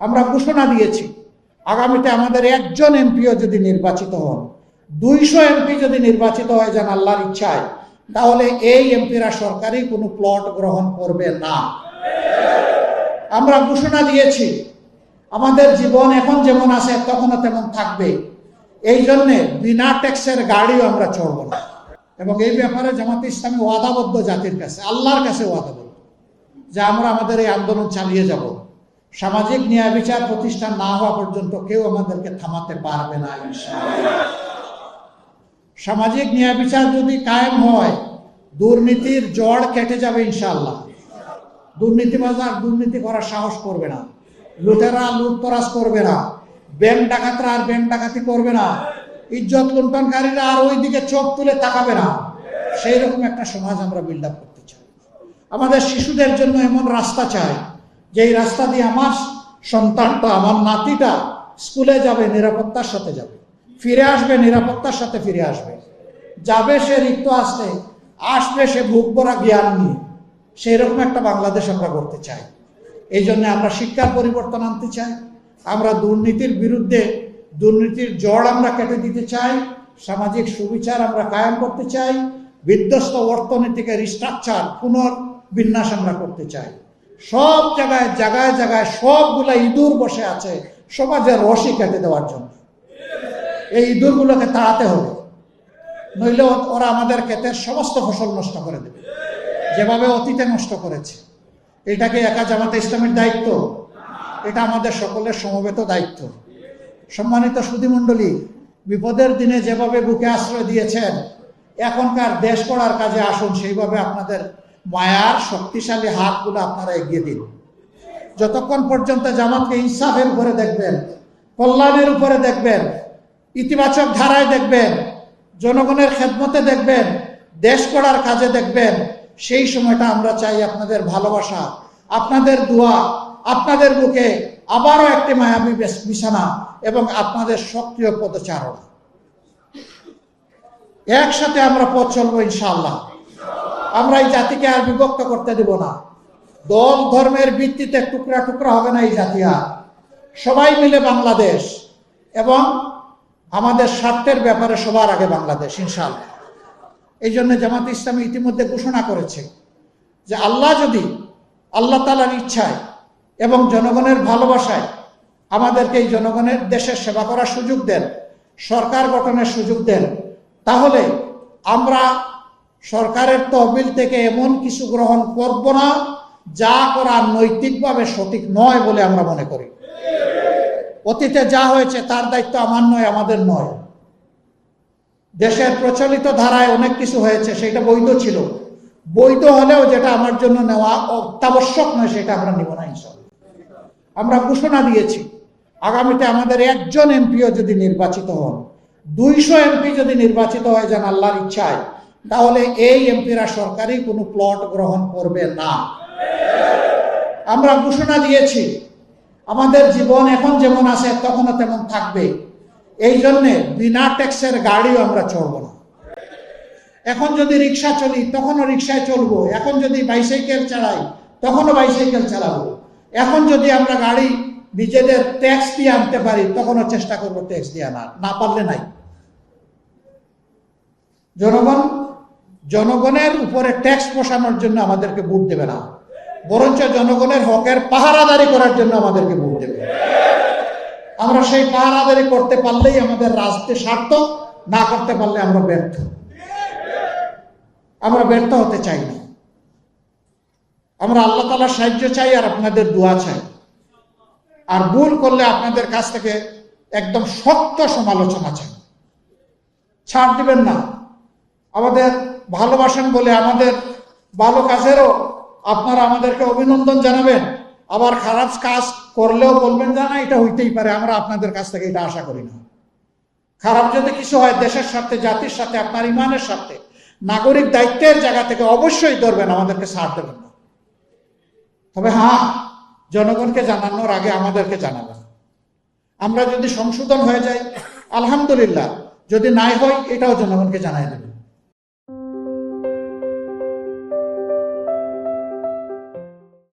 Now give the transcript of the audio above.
আমরা ঘোষণা দিয়েছি, আগামীতে আমাদের একজন এমপিও যদি নির্বাচিত হন, দুইশো এমপি যদি নির্বাচিত হয় যান আল্লাহর ইচ্ছায়, তাহলে এই এমপিরা সরকারি কোনো প্লট গ্রহণ করবে না। আমরা ঘোষণা দিয়েছি, আমাদের জীবন এখন যেমন আছে তখনও তেমন থাকবে। এই জন্যে বিনা ট্যাক্সের গাড়িও আমরা চড়ব না। এবং এই ব্যাপারে জামাতে ইসলামী ওয়াদাবদ্ধ জাতির কাছে, আল্লাহর কাছে ওয়াদাবদ্ধ, যে আমরা আমাদের এই আন্দোলন চালিয়ে যাব। সামাজিক ন্যায় বিচার প্রতিষ্ঠান না হওয়া পর্যন্ত কেউ আমাদেরকে থামাতে পারবে না সামাজিক ন্যায় বিচার যদি কায়েম হয়, দুর্নীতির জড় কেটে যাবে, ইনশাআল্লাহ। দুর্নীতিবাজার দুর্নীতি করার সাহস করবে না। লুটেরা লুটতরাজ করবে না। ব্যাংক ডাকাতরা আর ব্যাংক ডাকাতি করবে না। ইজ্জত লুণ্ঠনকারীরা আর ওই দিকে চোখ তুলে তাকাবে না। সেই রকম একটা সমাজ আমরা বিল্ড আপ করতে চাই। আমাদের শিশুদের জন্য এমন রাস্তা চাই যে এই রাস্তা দিয়ে আমার সন্তানটা, আমার নাতিটা স্কুলে যাবে, নিরাপত্তার সাথে যাবে। ফিরে আসবে, নিরাপত্তার সাথে ফিরে আসবে। যাবে সে, রিক্ত আসতে। আসবে সে বুক ভরা জ্ঞান নিয়ে। সেই রকম একটা বাংলাদেশ আমরা করতে চাই। এই জন্য আমরা শিক্ষার পরিবর্তন আনতে চাই। আমরা দুর্নীতির বিরুদ্ধে দুর্নীতির জড় আমরা কেটে দিতে চাই। সামাজিক সুবিচার আমরা কায়েম করতে চাই। বিধ্বস্ত অর্থনীতিকে রিস্ট্রাকচার পুনর্বিন্যাস আমরা করতে চাই। সব জায়গায় জায়গায় জায়গায় সবগুলা ইঁদুর বসে আছে সমাজের রশি কেটে দেওয়ার জন্য। এই ইঁদুরগুলোকে তাড়াতে হবে। নইলে ওরা আমাদের ক্ষেতের সমস্ত ফসল নষ্ট করে দেবে। যেভাবে অতীতে নষ্ট করেছে। এটাকে একা জামাতে ইসলামের দায়িত্ব। এটা আমাদের সকলের সমবেত দায়িত্ব। সম্মানিত সুধীমণ্ডলী, বিপদের দিনে যেভাবে বুকে আশ্রয় দিয়েছেন, এখনকার দেশ করার কাজে আসুন, সেইভাবে আপনাদের মায়ার শক্তিশালী হাতগুলো আপনারা এগিয়ে দিন। যতক্ষণ পর্যন্ত জামাতকে ইনসাফের উপরে দেখবেন, কল্যাণের উপরে দেখবেন, ইতিবাচক ধারায় দেখবেন, জনগণের খেদমতে দেখবেন, দেশ করার কাজে দেখবেন, সেই সময়টা আমরা চাই আপনাদের ভালোবাসা, আপনাদের দোয়া, আপনাদের বুকে আবারও একটি মায়াবী বিছানা এবং আপনাদের সক্রিয় পদচারণা। একসাথে আমরা পথ চলবো ইনশাআল্লাহ। আমরা এই জাতিকে আর বিভক্ত করতে দেব না। দল ধর্মের ভিত্তিতে টুকরা টুকরা হবে না এই জাতি আর। সবাই মিলে বাংলাদেশ এবং আমাদের স্বার্থের ব্যাপারে সবার আগে বাংলাদেশ, ইনশাআল্লাহ। এই জন্য জামাত ইসলামী ইতিমধ্যে ঘোষণা করেছে যে আল্লাহ যদি আল্লাহ তালার ইচ্ছায় এবং জনগণের ভালোবাসায় আমাদেরকে এই জনগণের দেশের সেবা করার সুযোগ দেন, সরকার গঠনের সুযোগ দেন, তাহলে আমরা সরকারের তহবিল থেকে এমন কিছু গ্রহণ করব না, যা করা নৈতিকভাবে সঠিক নয় বলে আমরা মনে করি। অতীতে যা হয়েছে তার দায়িত্ব আমার নয়, আমাদের নয়। দেশের প্রচলিত ধারায় অনেক কিছু হয়েছে, সেটা বৈধ ছিল। বৈধ হলেও যেটা আমার জন্য নেওয়া অত্যাবশ্যক নয়, সেটা আমরা নিব না আমরা ঘোষণা দিয়েছি, আগামীতে আমাদের একজন এমপিও যদি নির্বাচিত হন, দুইশো এমপি যদি নির্বাচিত হয় যেন আল্লাহর ইচ্ছায় তাহলে এই এমপিরা সরকারি কোনো প্লট গ্রহণ করবে না। আমরা ঘোষণা দিয়েছি, আমাদের জীবন এখন যেমন আছে তখনও তেমন থাকবে। এই জন্যে বিনা ট্যাক্সের গাড়িও আমরা চড়ব না। এখন যদি রিক্সা চলি, তখনও রিক্সায় চলবো। এখন যদি বাইসাইকেল চালাই, তখনও বাইসাইকেল চালাবো। এখন যদি আমরা গাড়ি নিজেদের ট্যাক্স দিয়ে আনতে পারি, তখনও চেষ্টা করব ট্যাক্স দিয়ে আনার না পারলে নাই। জনগণ জনগণের উপরে ট্যাক্স পোষানোর জন্য আমাদেরকে ভোট দেবে না। বরঞ্চ জনগণের হকের পাহারাদারি করার জন্য আমাদেরকে ভোট দেবে। আমরা সেই পাহারাদারি করতে পারলেই আমাদের রাষ্ট্রে স্বার্থ, না করতে পারলে আমরা ব্যর্থ। আমরা ব্যর্থ হতে চাই না। আমরা আল্লাহ তালার সাহায্য চাই আর আপনাদের দোয়া চাই। আর ভুল করলে আপনাদের কাছ থেকে একদম শক্ত সমালোচনা চাই। ছাড় দিবেন না। আমাদের ভালোবাসেন বলে আমাদের ভালো কাজেরও আপনারা আমাদেরকে অভিনন্দন জানাবেন। আবার খারাপ কাজ করলেও বলবেন যে না, এটা হইতেই পারে, আমরা আপনাদের কাছ থেকে এটা আশা করি না। খারাপ যদি কিছু হয়, দেশের সাথে জাতির সাথে আপনার ইমানের সাথে নাগরিক দায়িত্বের জায়গা থেকে অবশ্যই ধরবেন, আমাদেরকে ছাড় দেবেন না। তবে হ্যাঁ জনগণকে জানানোর আগে আমাদেরকে জানাবেন। আমরা যদি সংশোধন হয়ে যাই, আলহামদুলিল্লাহ, যদি নাই হয়, এটাও জনগণকে জানাই দেবেন।